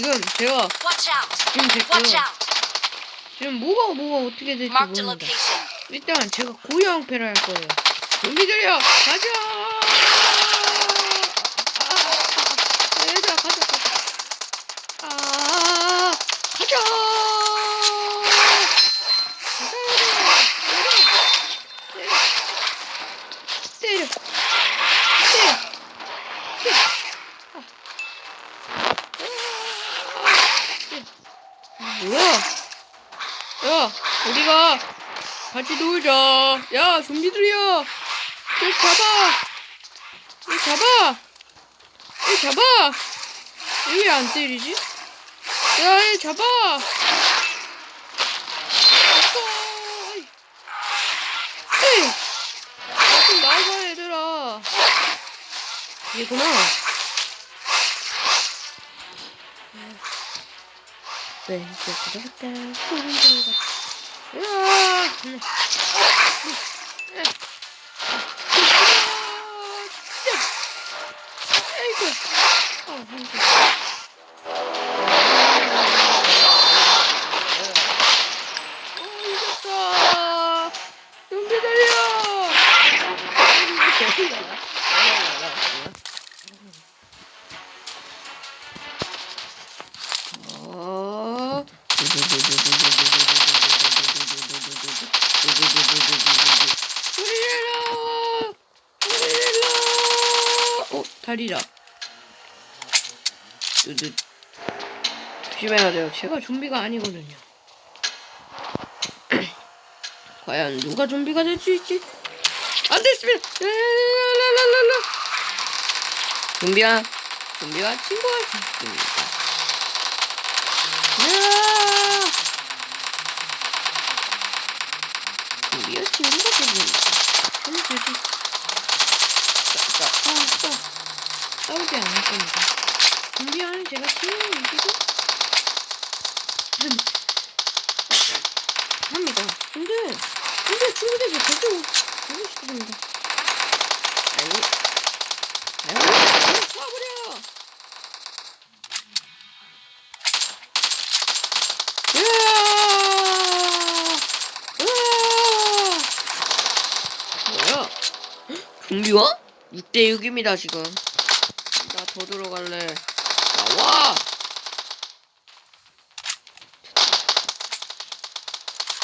지금 제가! 지금 됐고요. 지금 뭐가 뭐가 어떻게 될지 모릅니다. 일단 제가 고유항패를 할 거예요. 좀비들이야 가자. 아, 아, 아, 얘들아 가자 가자. 아 가자. 가자 얘들아. 때려. 때려. 때려. 때려. 아. 아. 뭐야? 야, 우리가 같이 놀자. 야, 좀비들이야. 얘 잡아. 얘 잡아. 얘 잡아. 왜 안 때리지? 야, 얘 잡아. 아빠. 에이. 야, 좀 나와봐, 얘들아. 얘구나. 네, 이제 들어갔다. 소름 들어갔다. 야! 네. 어 다리다 두두 조심해야 돼요. 제가 좀비가 아니거든요. 과연 누가 좀비가 될 수 있지? 안 됐으면 랄랄랄랄랄라. 좀비와 좀비와 친구할 수 있습니다 야 우리가 친구가 되니까 좀 되지 싸, 싸, 싸, 싸. 싸우지 않을 겁니다 준비하는 제가 친구 이기고 음. 합니다 근데 근데 절대 가고 싶습니다 아니 그냥 쏴버려 으아! 으아! 뭐야? 좀비와? 6대 6입니다 지금 나 더 들어갈래 나와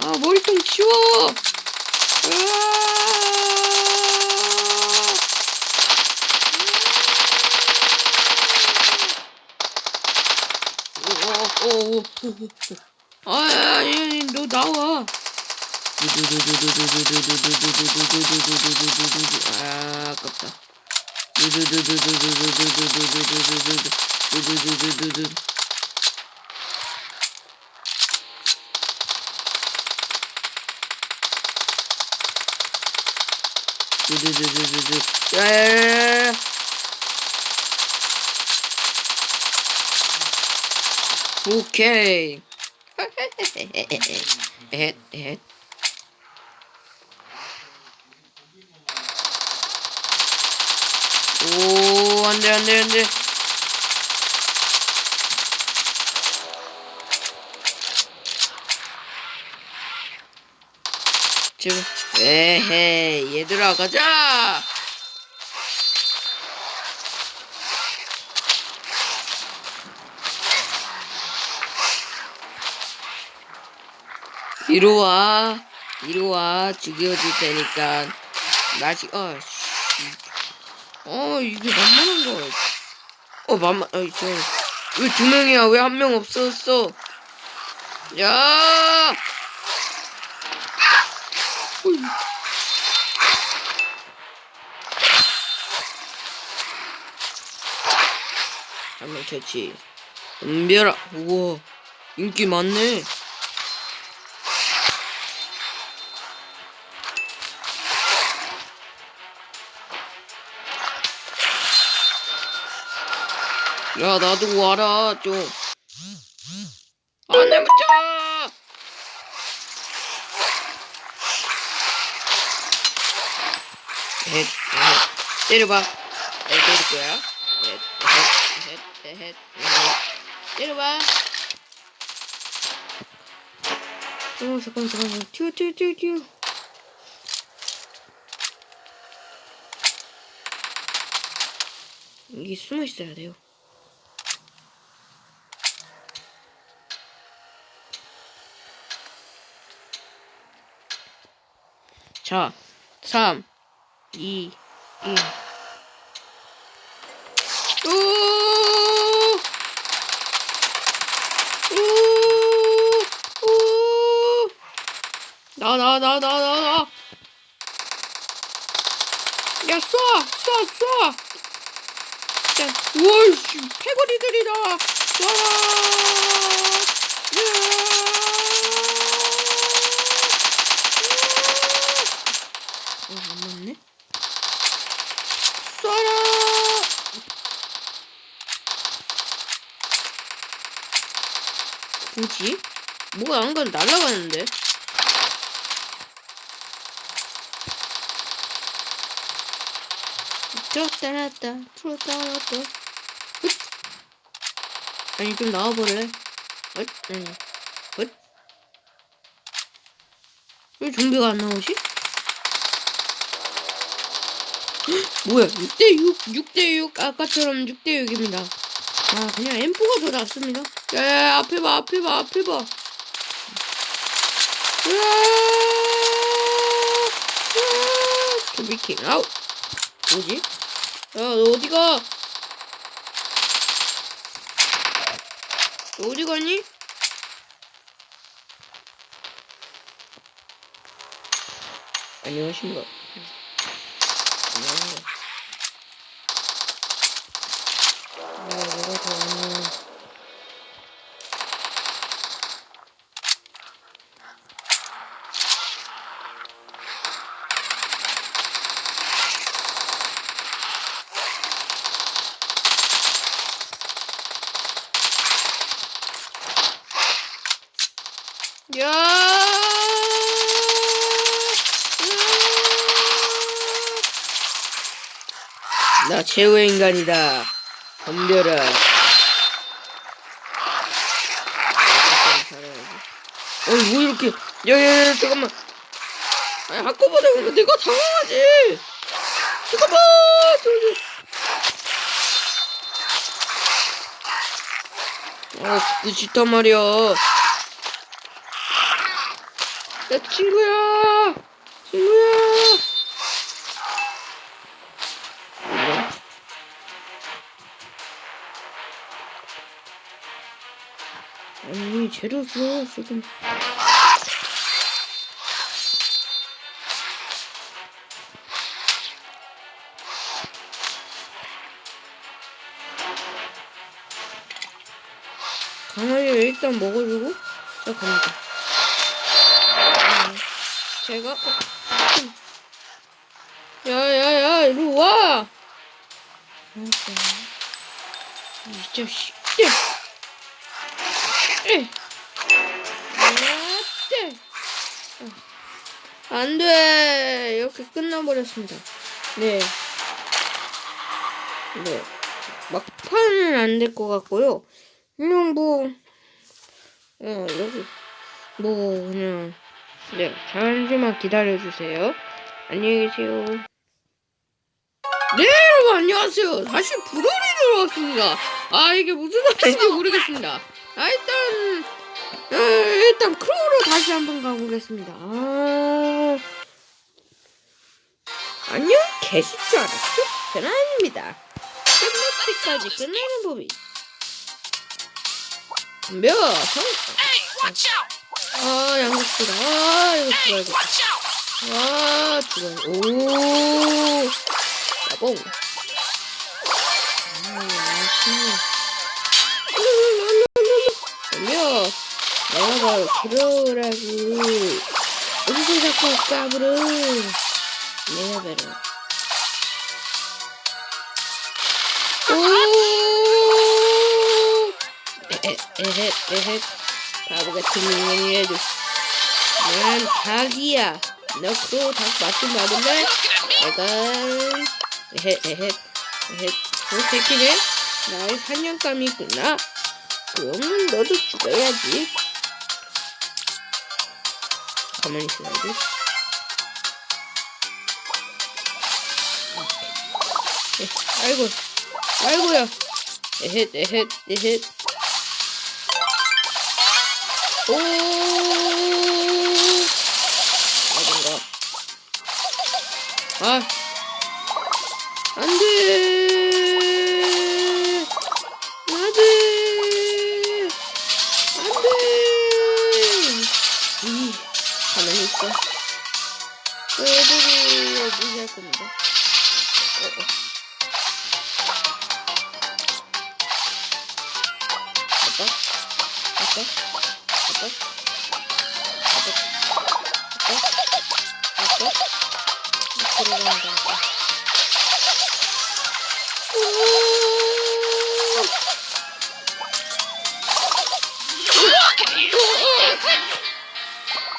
아 머리통 치워 으아! 아니 너 나와 아 아깝다 야야야 오케이 에헷 에헷 오 안 돼 안 돼 안 돼. 지금 에헤 얘들아 가자! 이리 와 이리 와. 죽여줄 테니까. 나시 어 씨. 어 이게 만만한 거. 어 만만. 어이 저왜 두 명이야? 왜 한 명 없었어? 야. 어이. 한명 캐치. 은별아. 우와 인기 많네. 야 나도 와라 좀. 안내 붙여. 헷, 헷. 때려봐. 내 때릴 거야. 내려와. 어, 잠깐만, 잠깐만. 튀어, 튀어, 튀어, 튀어. 숨어 있어야 돼요. 자, 3, 2, 1. 오! 오! 오! 나, 나, 나, 나, 나, 나. 야, 쏴! 쏴, 쏴! 자, 우와, 씨, 패거리들이다! 쏴라! 어, 안 맞네? 쏴라! 뭐지? 뭐가 안 가도 날아가는데? 들었다 놨다 풀었다 놨다 훗! 아니 좀 나와볼래? 엇? 아니 엇? 왜 좀비가 안 나오지? 헉, 뭐야 6대6 6대6 아까처럼 6대6입니다 아 그냥 앰프가 더 낫습니다 야야야 앞에 봐 앞에 봐 앞에 봐! 좀비킹 아웃 뭐지? 야, 너 어디가? 너 어디 가니? 안녕하십니까. 안녕하세요. 아, 내가 더 왔네. 야! 나 최후의 인간이다. 덤벼라. 어, 뭐 이렇게, 야, 야, 야, 잠깐만. 아니, 아까보다 근데 내가 당황하지. 잠깐만, 저기. 아, 싶단 말이야. 야, 친구야! 친구야! 뭐야? 아니, 재료 줘, 지금. 강아지를 일단 먹어주고 시작합니다. 음, 제가. 야야야 이리 와. 이 자식. 어. 안 돼. 이렇게 끝나버렸습니다. 네. 네. 막판은 안 될 것 같고요. 그냥 뭐, 어, 여기, 뭐, 그냥, 네, 잠시만 기다려주세요. 안녕히 계세요. 네, 여러분, 안녕하세요. 다시 불어리 들어왔습니다. 아, 이게 무슨 소리인지 모르겠습니다. 아, 일단, 어, 일단, 크로우로 다시 한번 가보겠습니다. 아, 안녕, 계실 줄 알았어? 그는 아닙니다. 끝날 때까지 끝내는 법이. 성, Hey, watch out! 아, 양극수다. 아, 이거 죽어야겠다. 아, 죽어. 오, 야봉. 덤벼. 내가 바로 그러라고. 어디서 자꾸 까불어. 내가 바로. 오! 에헤, 에헤, 에헤. 바보 같은 인간이 해도. 난 닭이야. 너 그거 닭 맛좀 me! 내가 에헤 에헤 에헤 그 새끼네 나의 사냥감이 있구나 그러면 너도 죽어야지. 가만히 있어야지. 예, 아이고, 아이고야. 에헷, 에헷, 에헷. 오, 어딘가. 아, 안 돼. 안 돼. 안 돼. 이, 있어. 애들이 무시할 겁니다. 어, 어. 아빠? 아빠?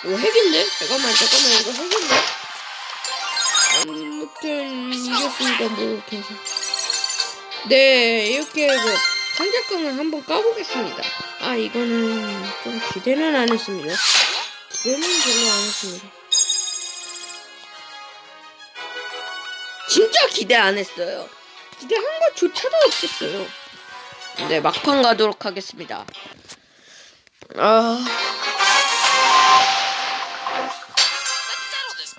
이거 핵인데? 잠깐만 잠깐만 이거 핵인데? 아무튼 이겼으니까 뭐 괜찮아 네 이렇게 그 상자깡을 한번 까보겠습니다 아 이거는 좀 기대는 안 했습니다. 기대는 별로 안 했습니다. 진짜 기대 안 했어요. 기대한 것조차도 없었어요. 네 막판 가도록 하겠습니다. 아...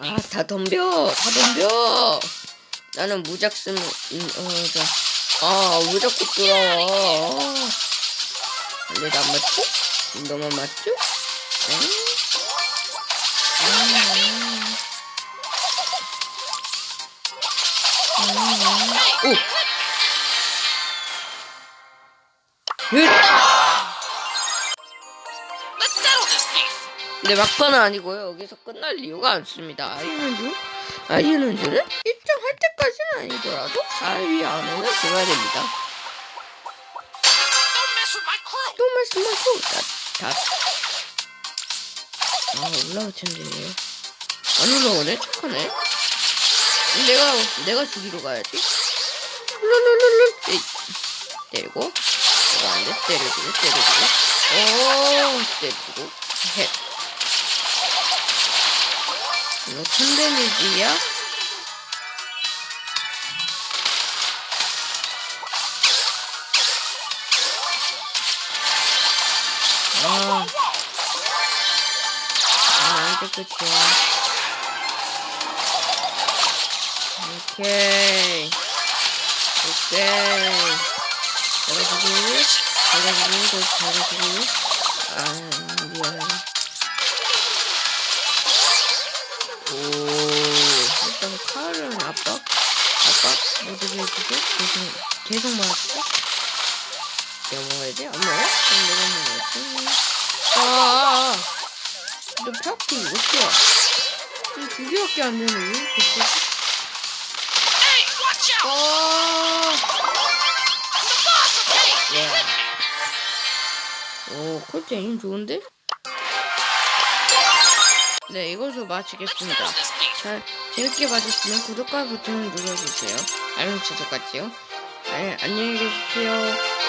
아, 다 덤벼, 다 덤벼. 나는 무작 쓰면, 음, 어, 자. 아, 왜 자꾸 돌아 와. 근데 나 맞죠? 너만 맞죠? 오! 네, 막판은 아니고요. 여기서 끝날 이유가 없습니다. 아이언주? 아이언주는 입장할 때까지는 아니더라도 4위 안에는 들어야 됩니다. 말씀하고, 다, 다. 아, 올라올 텐데. 안 올라오네? 착하네. 내가, 내가 죽이러 가야지. 룰룰룰룰. 때리고. 이거 안 돼. 때려주고, 때려주고. 오, 때려주고. 헷. 이거 컨데미지야? 끝이야. 오케이. 오케이. 잘해주고, 잘해주고, 잘해주고. 아, 미안해. 오, 일단 칼은 아빠, 아빠, 모두게 해주고, 계속, 계속 맞았어? 너 펴기 어때야? 두 개밖에 안 되네. 됐어. 아? 예. 오, 콜트 에임 좋은데? 네, 이것으로 마치겠습니다. 잘 재밌게 봐주시면 구독과 버튼을 눌러주세요. 알림 설정까지요. 네, 안녕히 계십시오.